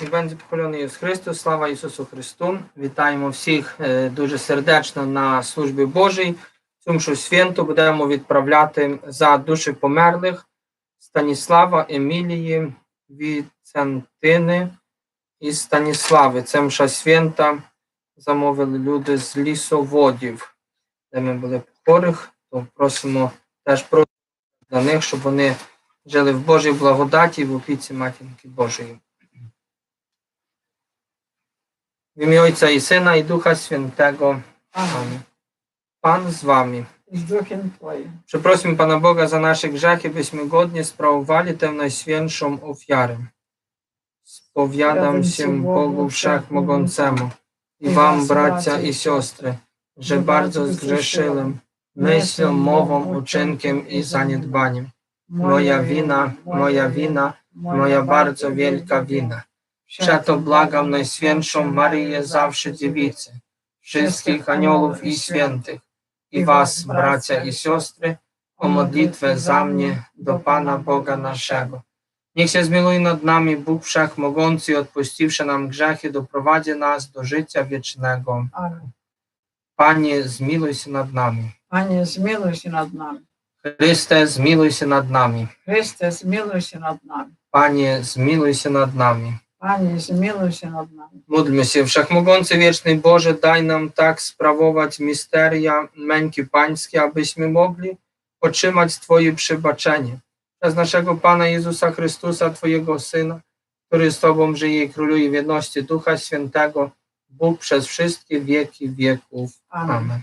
І pochwalony Ісус Христос, слава Ісусу Христу. Вітаємо всіх е, дуже сердечно на службі Божій. Цю мшу святу будемо відправляти за душі померлих Станіслава, Емілії, Віцентини і Станіслави. Це мша свята замовили люди з лісоводів, де ми були хворих, то просимо теж про для них, щоб вони жили в Божій благодаті в опіці Матінки Божої. W imię Ojca i Syna i Ducha Świętego. Amen. Pan z wami. z duchem Twoim. Przeprosimy Pana Boga za nasze grzechy, byśmy godnie sprawowali tę najświętszą ofiarę. Spowiadam się Bogu Wszechmogącemu i wam, bracia i siostry, że bardzo zgrzeszyłem myślą, mową, uczynkiem i zaniedbaniem. Moja wina, moja wina, moja bardzo wielka wina. Przeto błagam Najświętszą Maryję zawsze Dziewicę, wszystkich aniołów i świętych, i was, bracia i siostry, o modlitwę za mnie do Pana Boga naszego. Niech się zmiłuje nad nami Bóg Wszechmogący i odpuściwszy nam grzechy, doprowadzi nas do życia wiecznego. Amen. Panie, zmiłuj się nad nami. Panie, zmiłuj się nad nami. Chryste, zmiłuj się nad nami. Chryste, zmiłuj się nad nami. Panie, zmiłuj się nad nami. Panie, zmiłuj się nad nami. Módlmy się, Wszechmogący Wieczny Boże, daj nam tak sprawować misteria męki Pańskie, abyśmy mogli otrzymać Twoje przebaczenie. Przez naszego Pana Jezusa Chrystusa, Twojego Syna, który z Tobą żyje i króluje w jedności Ducha Świętego, Bóg przez wszystkie wieki wieków. Amen. Amen.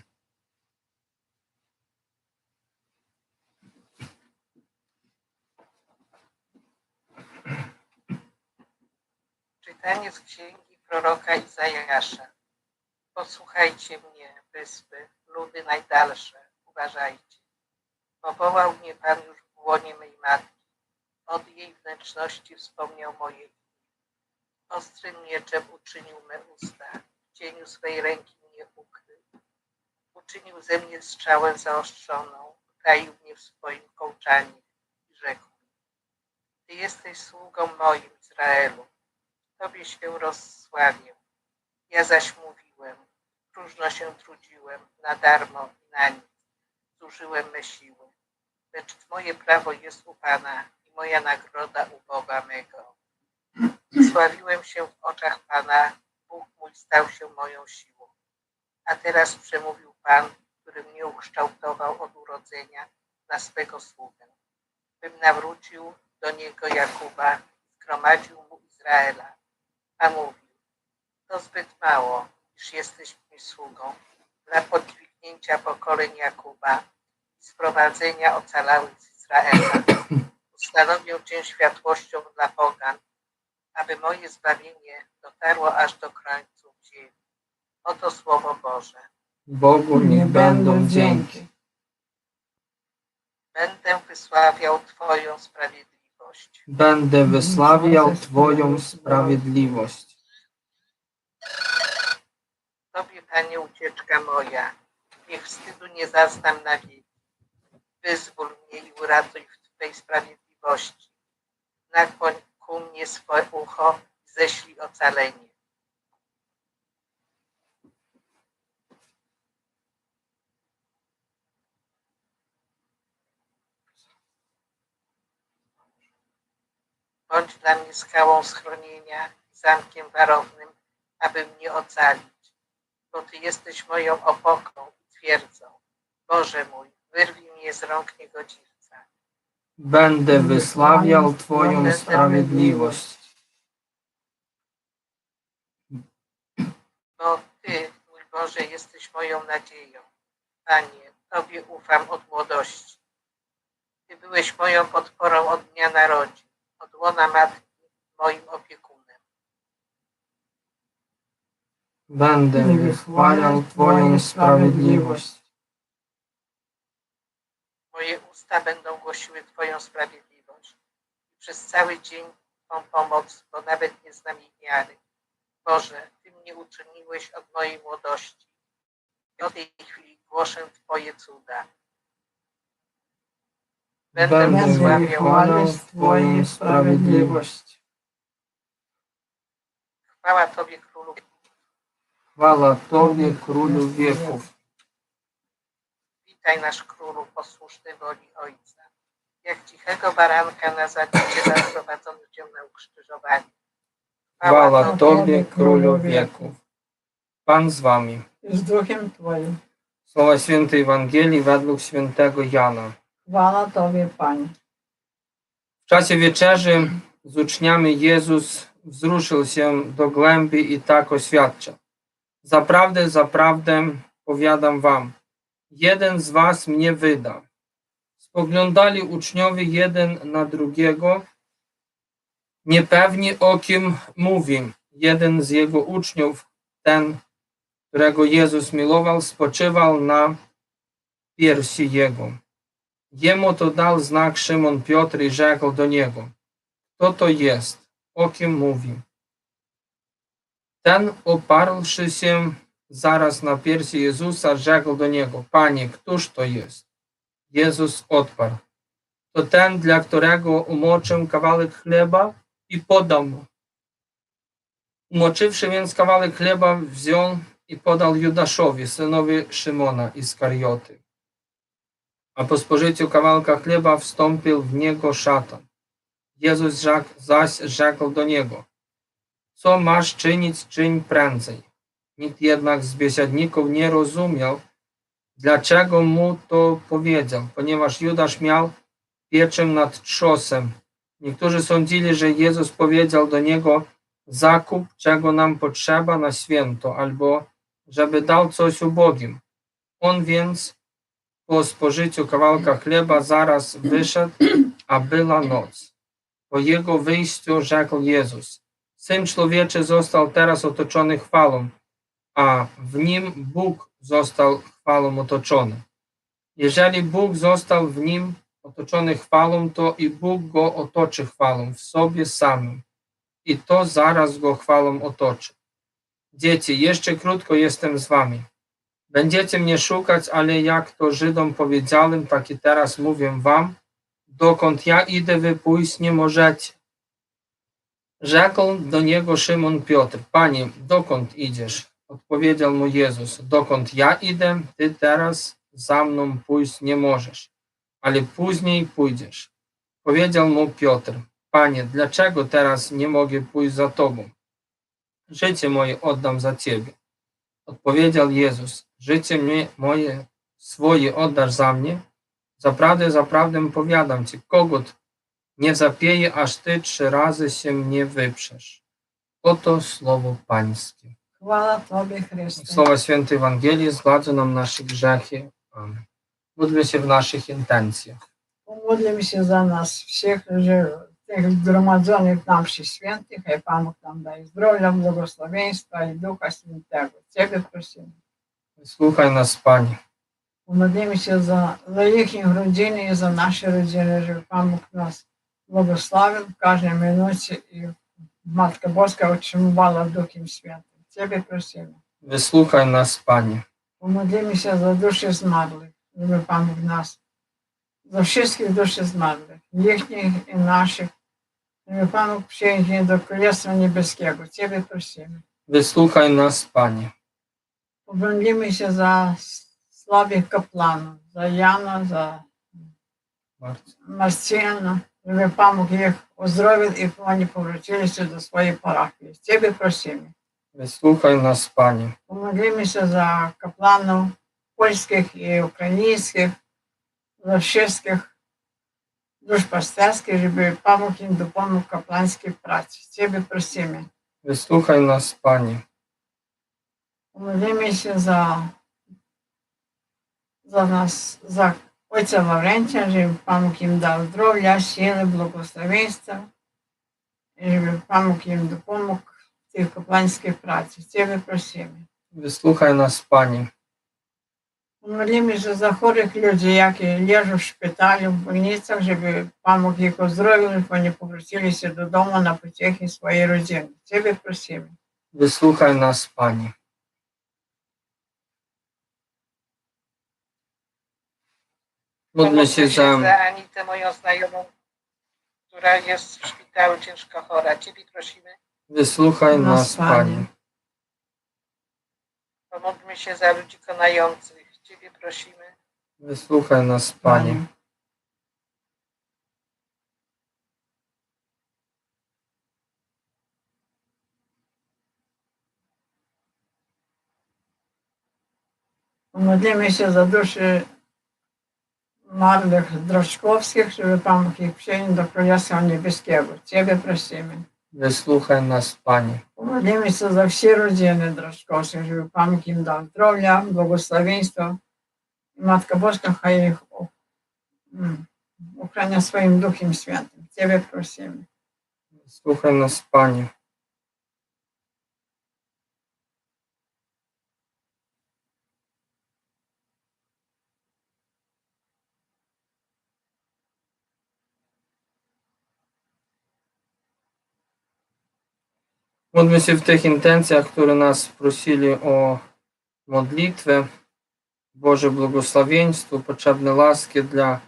Czytanie z księgi proroka Izajasza. Posłuchajcie mnie, wyspy, ludy najdalsze, uważajcie. Powołał mnie Pan już w łonie mej matki. Od jej wnętrzności wspomniał moje imię. Ostrym mieczem uczynił me usta, w cieniu swej ręki mnie ukrył. Uczynił ze mnie strzałę zaostrzoną, utaił mnie w swoim kołczanie i rzekł Ty jesteś sługą moim, Izraelu. Tobie się rozsławię. Ja zaś mówiłem, próżno się trudziłem, na darmo i na nic. Zużyłem me siły. Lecz moje prawo jest u Pana i moja nagroda u Boga mego. Sławiłem się w oczach Pana, Bóg mój stał się moją siłą. A teraz przemówił Pan, który mnie ukształtował od urodzenia na swego sługę, bym nawrócił do niego Jakuba, zgromadził mu Izraela a mówił, to zbyt mało, iż jesteś mi sługą dla podźwignięcia pokoleń Jakuba i sprowadzenia ocalałych z Izraela. Ustanowię Cię światłością dla pogan, aby moje zbawienie dotarło aż do krańców ziemi. Oto Słowo Boże. Bogu niech będą dzięki. Będę wysławiał Twoją sprawiedliwość. Będę wysławiał Twoją sprawiedliwość. Tobie, Panie, ucieczka moja, niech wstydu nie zaznam na wieki. Wyzwól mnie i uratuj w Twej sprawiedliwości. Nakłoń ku mnie swoje ucho i ześlij ocalenie. Bądź dla mnie skałą schronienia i zamkiem warownym, aby mnie ocalić bo Ty jesteś moją opoką i twierdzą. Boże mój, wyrwij mnie z rąk niegodziwca. Będę wysławiał Twoją sprawiedliwość. Bo Ty, mój Boże, jesteś moją nadzieją. Panie, Tobie ufam od młodości. Ty byłeś moją podporą od dnia narodzin, od łona matki moim opiekunem. Będę wychwalał Twoją sprawiedliwość. Moje usta będą głosiły Twoją sprawiedliwość i przez cały dzień Twą pomoc, bo nawet nie znam jej miary. Boże, Ty mnie uczyniłeś od mojej młodości i od tej chwili głoszę Twoje cuda. Będę wysławiał wychwalał Twoją sprawiedliwość. Chwała Tobie, Królu. Chwała Tobie, Królu wieków. Witaj nasz Królu, posłuszny woli Ojca. Jak cichego baranka na zabicie zaprowadzony Cię na ukrzyżowanie. Chwała Tobie, Królu wieków. Pan z Wami. I z duchem Twoim. Słowa Świętej Ewangelii według świętego Jana. Chwała Tobie, Panie. W czasie wieczerzy z uczniami Jezus wzruszył się do głębi i tak oświadcza. Zaprawdę, zaprawdę powiadam wam, jeden z was mnie wyda. Spoglądali uczniowie jeden na drugiego, niepewni o kim mówi. Jeden z jego uczniów, ten, którego Jezus milował, spoczywał na piersi jego. Jemu to dał znak Szymon Piotr i rzekł do niego, kto to jest, o kim mówi. Ten oparłszy się zaraz na piersi Jezusa, rzekł do niego, Panie, któż to jest? Jezus odparł, to ten, dla którego umoczę kawałek chleba i podam mu. Umoczywszy więc kawałek chleba, wziął i podał Judaszowi, synowi Szymona Iskarioty. A po spożyciu kawałka chleba wstąpił w niego szatan. Jezus zaś rzekł do niego, co masz czynić, czyń prędzej. Nikt jednak z biesiadników nie rozumiał, dlaczego mu to powiedział, ponieważ Judasz miał pieczę nad trzosem. Niektórzy sądzili, że Jezus powiedział do niego, zakup, czego nam potrzeba na święto, albo żeby dał coś ubogim. On więc po spożyciu kawałka chleba zaraz wyszedł, a była noc. Po jego wyjściu rzekł Jezus, Syn Człowieczy został teraz otoczony chwałą, a w nim Bóg został chwałą otoczony. Jeżeli Bóg został w nim otoczony chwałą, to i Bóg go otoczy chwałą w sobie samym. I to zaraz go chwałą otoczy. Dzieci, jeszcze krótko jestem z wami. Będziecie mnie szukać, ale jak to Żydom powiedziałem, tak i teraz mówię wam, dokąd ja idę, wy pójść nie możecie. Rzekł do niego Szymon Piotr, Panie, dokąd idziesz? Odpowiedział mu Jezus, dokąd ja idę, ty teraz za mną pójść nie możesz, ale później pójdziesz. Powiedział mu Piotr, Panie, dlaczego teraz nie mogę pójść za Tobą? Życie moje oddam za Ciebie. Odpowiedział Jezus, Życie mi, moje swoje oddasz za mnie? Zaprawdę, zaprawdę powiadam ci, kogut nie zapieje, aż ty trzy razy się nie wyprzesz. Oto słowo Pańskie. Chwała Tobie, Chryste. Słowa Świętej Ewangelii zgładza nam nasze grzechy. Amen. Módlmy się w naszych intencjach. Pomódlmy się za nas wszystkich, że tych zgromadzonych nam się świętych, a Pan Bóg nam daje zdrowia, błogosławieństwa i Ducha Świętego. Ciebie prosimy. Słuchaj nas, Panie. Pomodlimy się za, za ich rodziny i za nasze rodziny, żeby Pan Bóg nas błogosławił w każdej minucie i Matka Boska otrzymywała Duchem Świętym. Ciebie prosimy. Wysłuchaj nas, Panie. Pomodlimy się za dusze zmarłych, żeby Pan Bóg nas, za wszystkich duszy zmarłych, ich i naszych, żeby Pan Bóg przyjąć je do Królestwa Niebieskiego. Ciebie prosimy. Wysłuchaj nas, Panie. Pomodlimy się za słabych kapłanów, za Jana, za Bardzo. Marcina, żeby Pan Bóg ich uzdrowił i oni powrócili się do swojej parafii. Ciebie prosimy. Wysłuchaj nas, Panie. Pomodlimy się za kapłanów polskich i ukraińskich, za wszystkich duszpasterskich, żeby pomógł im dopomógł Молимося за за нас, за Отця Лаврентія, щоб Памук їм дав здоров'я, сили, благословенства, щоб Памук їм допомог в цій капланській праці. Це ми просимо. Вислухай нас, пані. Молимося за хворих людей, які лежать в шпиталі, в больницях, щоб Памук їх оздоровив, щоб вони повернулися додому на потехи своєї родини. Це ми просимо. Вислухай нас, пані. Módlmy się za za Anitę, moją znajomą, która jest w szpitalu ciężko chora. Ciebie prosimy. Wysłuchaj Nas, nas, Panie. Panie. Pomódlmy się za ludzi konających. Ciebie prosimy. Wysłuchaj nas, Panie. Modlimy się za duszy marnych Droszkowskich, żeby Pan ich przyjąć do Królestwa Niebieskiego. Ciebie prosimy. Wysłuchaj nas, Panie. Modlimy się za wszystkie rodziny Droszkowskich, żeby Pan im dał zdrowia, błogosławieństwa. I Matka Boska chaj ich mm, ochrania swoim Duchem Świętym. Ciebie prosimy. Wysłuchaj nas, Panie. Módlmy się w tych intencjach, które nas prosili o modlitwę, Boże błogosławieństwo, potrzebne łaski dla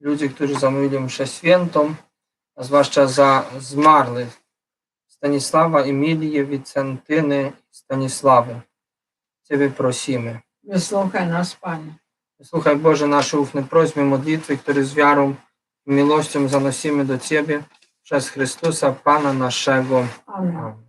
ludzi, którzy zamówili mszę świętą, a zwłaszcza za zmarłych Stanisława, Emilię, Wicentyny Stanisławy. Ciebie prosimy. Wysłuchaj nas, Panie. Słuchaj Boże nasze ufne prośby, modlitwy, które z wiarą i miłością zanosimy do Ciebie przez Chrystusa, Pana naszego. Amen.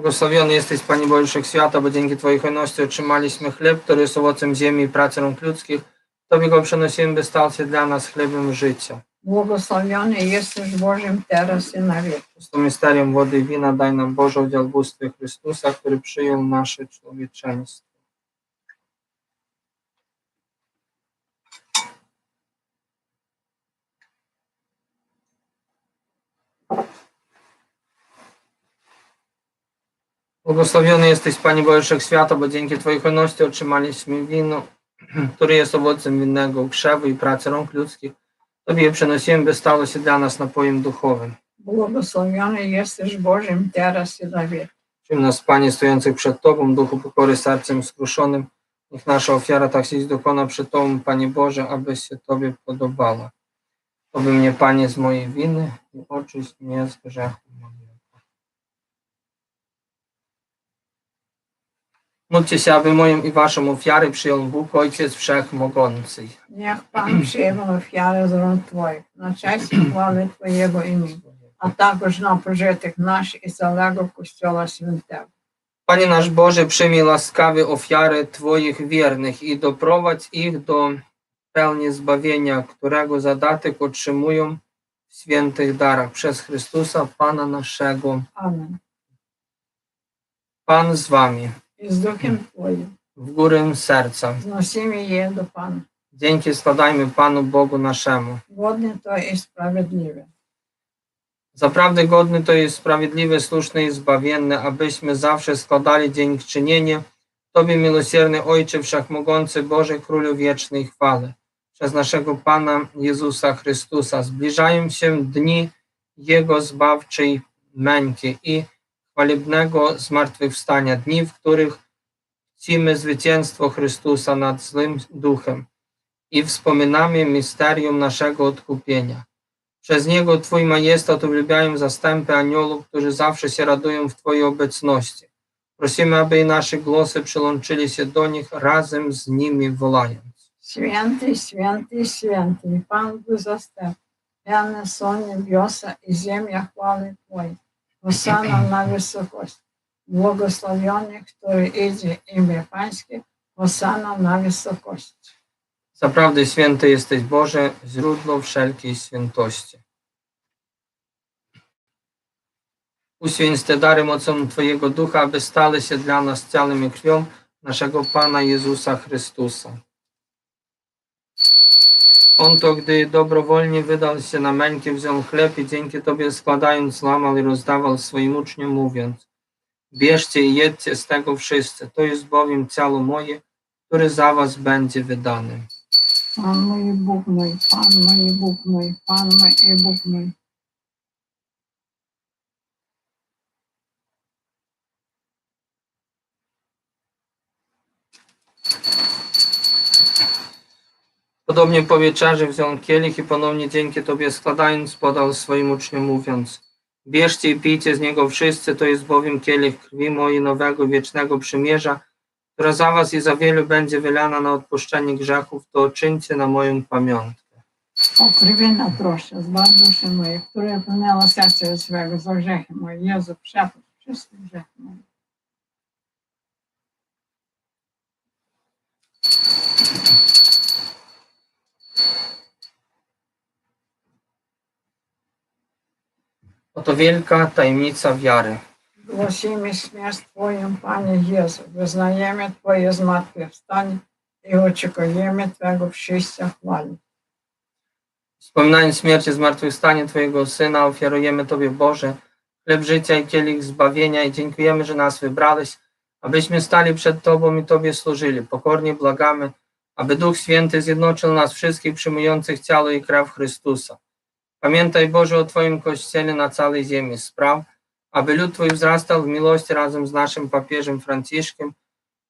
Błogosławiony jesteś, Panie Boże Wszechświata, bo dzięki Twojej hojności otrzymaliśmy chleb, który jest owocem ziemi i pracy rąk ludzkich. Tobie go przenosimy, by stał się dla nas chlebem życia. Błogosławiony jesteś Bożym teraz i na wieki. Z misterium wody i wina daj nam Boże udział w bóstwie Chrystusa, który przyjął nasze człowieczeństwo. Błogosławiony jesteś, Panie Boże Wszechświata, bo dzięki Twojej hojności otrzymaliśmy wino, które jest owocem winnego krzewu i pracy rąk ludzkich. Tobie przenosimy, by stało się dla nas napojem duchowym. Błogosławiony jesteś Bożym teraz i na wieki. Czym nas, Panie, stojących przed Tobą, duchu pokory, sercem skruszonym, niech nasza ofiara tak się dokona przed Tobą, Panie Boże, aby się Tobie podobała. Oby mnie, Panie, z mojej winy i oczyść mnie z grzechu Módlcie się, aby moją i waszą ofiarę przyjął Bóg Ojciec Wszechmogący. Niech Pan przyjmie ofiarę z rąk Twoich, na cześć i chwałę Twojego imienia, a także na pożytek nasz i całego Kościoła Świętego. Panie nasz Boże, przyjmij łaskawie ofiary Twoich wiernych i doprowadź ich do pełni zbawienia, którego zadatek otrzymują w świętych darach przez Chrystusa, Pana naszego. Amen. Pan z Wami. Duchem Twoim w górę serca. znosimy je do Pana. Dzięki składajmy Panu Bogu naszemu. Godnie to i sprawiedliwe. Zaprawdę godny to jest sprawiedliwe, słuszne i zbawienne, abyśmy zawsze składali dziękczynienie Tobie, miłosierny Ojcze Wszechmogący, Boże Królu Wiecznej Chwały. Przez naszego Pana Jezusa Chrystusa zbliżają się dni Jego zbawczej męki i chwalebnego zmartwychwstania, dni, w których czcimy zwycięstwo Chrystusa nad złym duchem i wspominamy misterium naszego odkupienia. Przez Niego Twój majestat uwielbiają zastępy aniołów, którzy zawsze się radują w Twojej obecności. Prosimy, aby i nasze głosy przyłączyli się do nich razem z nimi wołając. Święty, święty, święty, Pan Bóg zastęp. Pełne są niebiosa i ziemia chwały Twojej. Hosana na wysokości. Błogosławiony, który idzie imię Pańskie. Hosana na wysokości. Zaprawdę święty jesteś Boże, źródło wszelkiej świętości. Uświęć te dary mocą Twojego Ducha, aby stale się dla nas ciałem i krwią naszego Pana Jezusa Chrystusa. On to, gdy dobrowolnie wydał się na męki, wziął chleb i dzięki Tobie składając łamał i rozdawał swoim uczniom, mówiąc Bierzcie i jedźcie z tego wszyscy, to jest bowiem ciało moje, które za Was będzie wydane. Pan mój Bóg mój, Pan mój Bóg mój, Pan mój Bóg mój. Podobnie powietrzarzy wziął kielich i ponownie dzięki Tobie składając podał swoim uczniom mówiąc Bierzcie i pijcie z niego wszyscy, to jest bowiem kielich krwi mojej nowego wiecznego przymierza, która za was i za wielu będzie wylana na odpuszczenie grzechów, to czyńcie na moją pamiątkę. O krwiena proszę, zbaw duszy moje, która wypełniała serce swego za grzechy moje. Jezu, przepacz wszystkie grzechy moje. Oto wielka tajemnica wiary. Głosimy śmierć Twoją, Panie Jezu, wyznajemy Twoje zmartwychwstanie i oczekujemy Twego przyjścia chwały. Wspominając śmierć i zmartwychwstanie Twojego Syna, ofiarujemy Tobie Boże, chleb życia i kielich zbawienia i dziękujemy, że nas wybrałeś, abyśmy stali przed Tobą i Tobie służyli. Pokornie błagamy, aby Duch Święty zjednoczył nas wszystkich przyjmujących ciało i krew Chrystusa. Pamiętaj Boże o Twoim Kościele na całej ziemi. Spraw, aby lud Twój wzrastał w miłości razem z naszym papieżem Franciszkiem,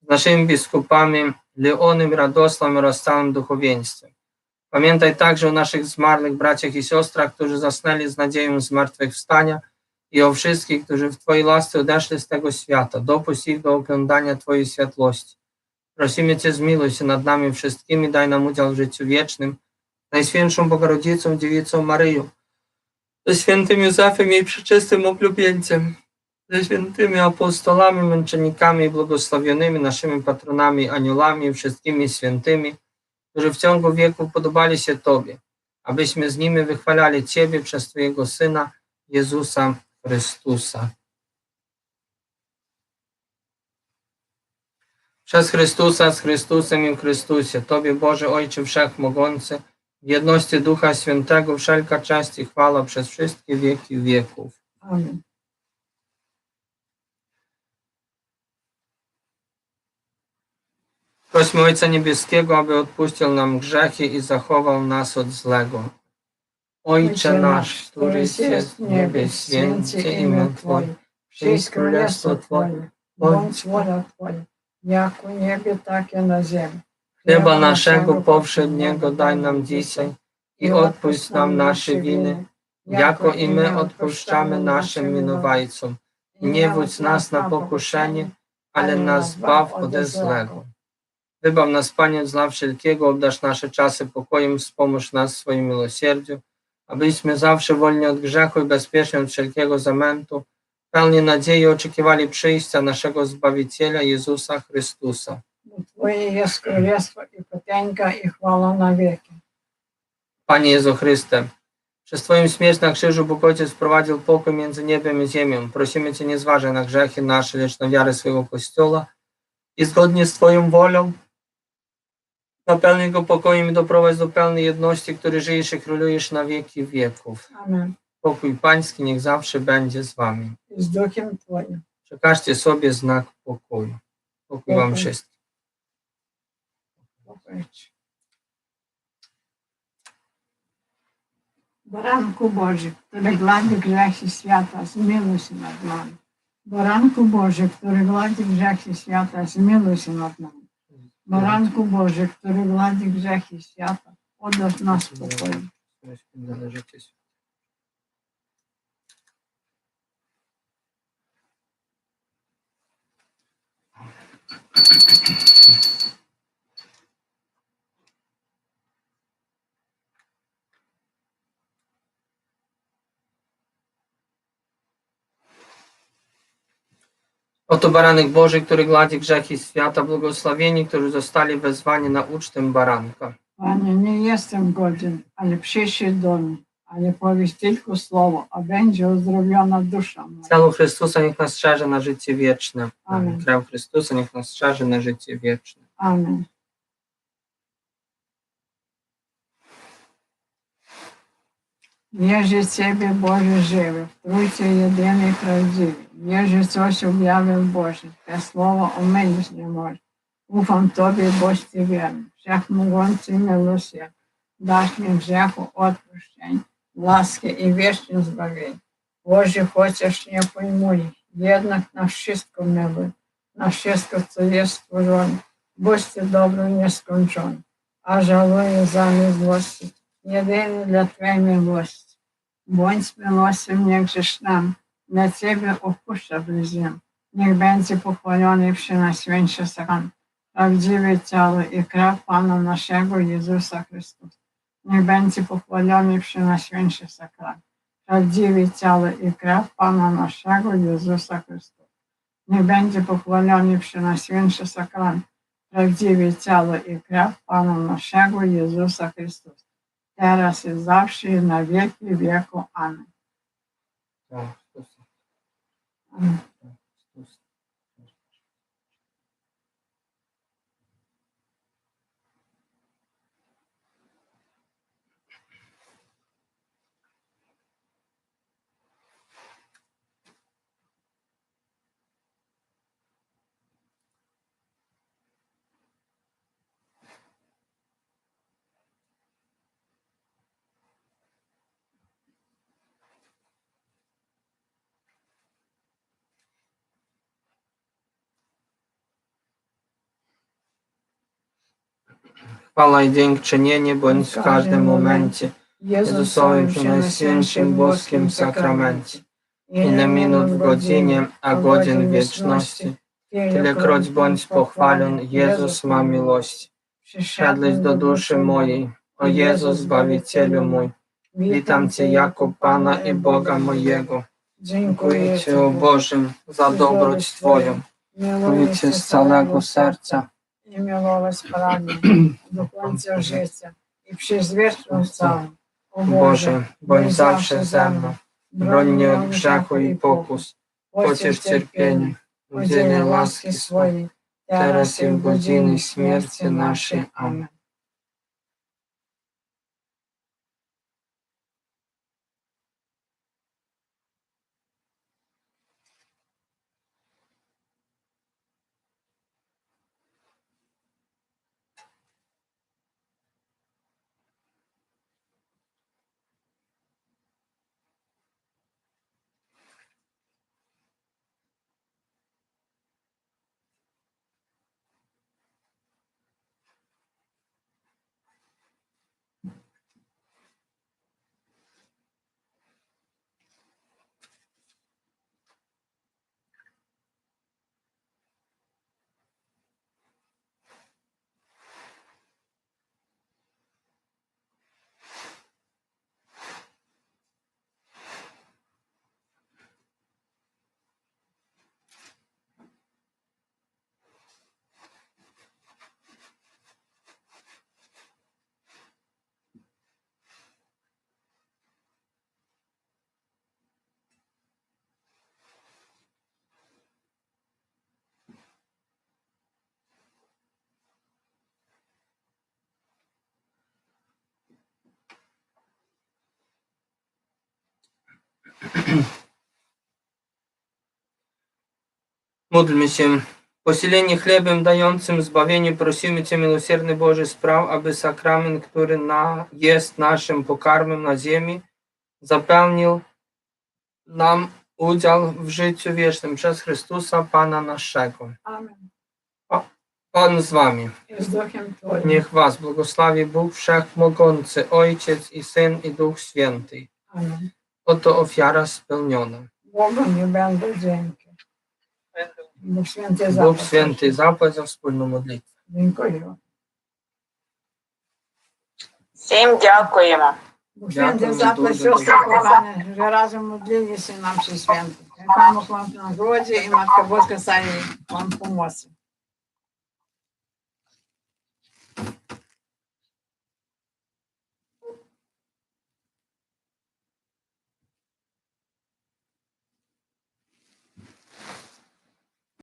z naszymi biskupami Leonem, Radosławem oraz całym duchowieństwem. Pamiętaj także o naszych zmarłych braciach i siostrach, którzy zasnęli z nadzieją zmartwychwstania i o wszystkich, którzy w Twojej łasce odeszli z tego świata. Dopuść ich do oglądania Twojej światłości. Prosimy Cię, zmiłuj się nad nami wszystkimi, daj nam udział w życiu wiecznym. Najświętszą Bogorodzicą, Dziewicą Maryją, ze świętym Józefem jej przeczystym oblubieńcem, ze świętymi apostolami, męczennikami i błogosławionymi naszymi patronami, aniołami i wszystkimi świętymi, którzy w ciągu wieków podobali się Tobie, abyśmy z nimi wychwalali Ciebie przez Twojego Syna, Jezusa Chrystusa. Przez Chrystusa, z Chrystusem i w Chrystusie, Tobie Boże Ojcze Wszechmogący, w jedności Ducha Świętego wszelka cześć i chwała przez wszystkie wieki wieków. Amen. Prośmy Ojca Niebieskiego, aby odpuścił nam grzechy i zachował nas od złego. Ojcze nasz, któryś jest w niebie, święcie imię Twoje, przyjdź królestwo Twoje, bądź wola Twoja, jak u niebie, tak i na ziemi. Chleba naszego powszedniego daj nam dzisiaj i odpuść nam nasze winy, jako i my odpuszczamy naszym winowajcom. Nie wódź nas na pokuszenie, ale nas zbaw ode złego. Wybaw nas, Panie, z dla wszelkiego, obdasz nasze czasy pokojem, wspomóż nas swoim miłosierdziu, abyśmy zawsze wolni od grzechu i bezpieczni od wszelkiego zamętu, pełni nadziei oczekiwali przyjścia naszego Zbawiciela Jezusa Chrystusa. Twoje jest królestwo i potęga i chwała na wieki. Panie Jezu Chryste, przez Twoją śmierć na krzyżu Bóg Ojciec wprowadził pokój między niebem i ziemią. Prosimy Cię, nie zważaj na grzechy nasze, lecz na wiarę swojego Kościoła i zgodnie z Twoją wolą napełnij go pokojem i doprowadź do pełnej jedności, który żyjesz i królujesz na wieki wieków. Amen. Pokój Pański niech zawsze będzie z Wami. Z duchem Twoim. Przekażcie sobie znak pokoju. Pokój Wam wszystkim. Baranku Boży, który gładzi grzechy świata, zmiłuj się nad nami. Baranku Boży, który gładzi grzechy świata, zmiłuj się nad nami. Baranku Boży, który gładzi grzechy świata, oddasz nas pokój. Oto baranek Boży, który gladzi grzechy świata, błogosławieni, którzy zostali wezwani na ucztę baranka. Panie, nie jestem godzien, ale przyszedł do mnie, ale powiedz tylko słowo, a będzie uzdrowiona dusza moja. Chrystusa niech nas strzeże na życie wieczne. Amen. Krew Chrystusa niech nas strzeże na życie wieczne. Amen. Wierzę w Ciebie, Boże żywy, w Trójcy jedyny prawdziwy. Wierzę, coś objawił Boże, Te słowo omylić nie może. Ufam Tobie, boś Ty wierny, wszechmogący miłosierny. Dasz mi grzechu odpuszczeń, łaskę i wieczne zbawienie. Boże, chociaż nie pojmuję, jednak na wszystko miły, na wszystko, co jest stworzone. Bądź Ty dobry nieskończony, а жалую замість злості, єдине для Твоєї милості. Бонь смилосим, як грішнам, для Тебе опуща близим. Niech będzie pochwalony Przynajświętszy Sakran, prawdziwe ciało i krew Pana naszego Jezusa Chrystusa. Niech będzie pochwalony Przynajświętszy Sakran, prawdziwe ciało i krew Pana naszego Jezusa Chrystusa. Niech będzie pochwalony Przynajświętszy Sakran, prawdziwe ciało i krew Pana naszego Jezusa Chrystusa. Teraz i zawsze i na wieki wieku. Amen. Tak, Amen. to są- Chwała i dziękczynienie bądź w każdym momencie Jezusowym Przenajświętszym boskim sakramencie i na minut w godzinie, a godzin wieczności. Tylekroć bądź pochwalony Jezus ma miłość. Siadłeś do duszy mojej, o Jezus Zbawicielu mój. Witam Cię jako Pana i Boga mojego. Dziękuję Ci, o Boże, za dobroć Twoją. Mówię Cię z całego serca. I miłować Panie do końca życia i przez wieczność całą. O Boże, bądź zawsze ze mną. Broń mnie od grzechu i pokus. Pociesz cierpienie. Udzielę łaski swojej. teraz i w godzinie śmierci naszej. Amen. Módlmy się. Posilenie chlebem dającym zbawienie prosimy Cię, miłosierny Boże, spraw, aby sakrament, który na, jest naszym pokarmem na ziemi, zapełnił nam udział w życiu wiecznym przez Chrystusa, Pana naszego. Amen. Pan z Wami. Niech Was błogosławi Bóg Wszechmogący, Ojciec i Syn i Duch Święty. Amen. Oto ofiara spełniona. Bogu nie będę dzięki. Będą Bóg święty Bóg zapłać. Święty zapłać za wspólną modlitwę. Dziękuję. Всім дякуємо. Бог święty Дякую zapłać дуже, siostry дуже. kochane, że razem modlili się nam przy świętym. Niech Pan Bóg Wam w nagrodzie i Matka Boska stanie Wam pomocy.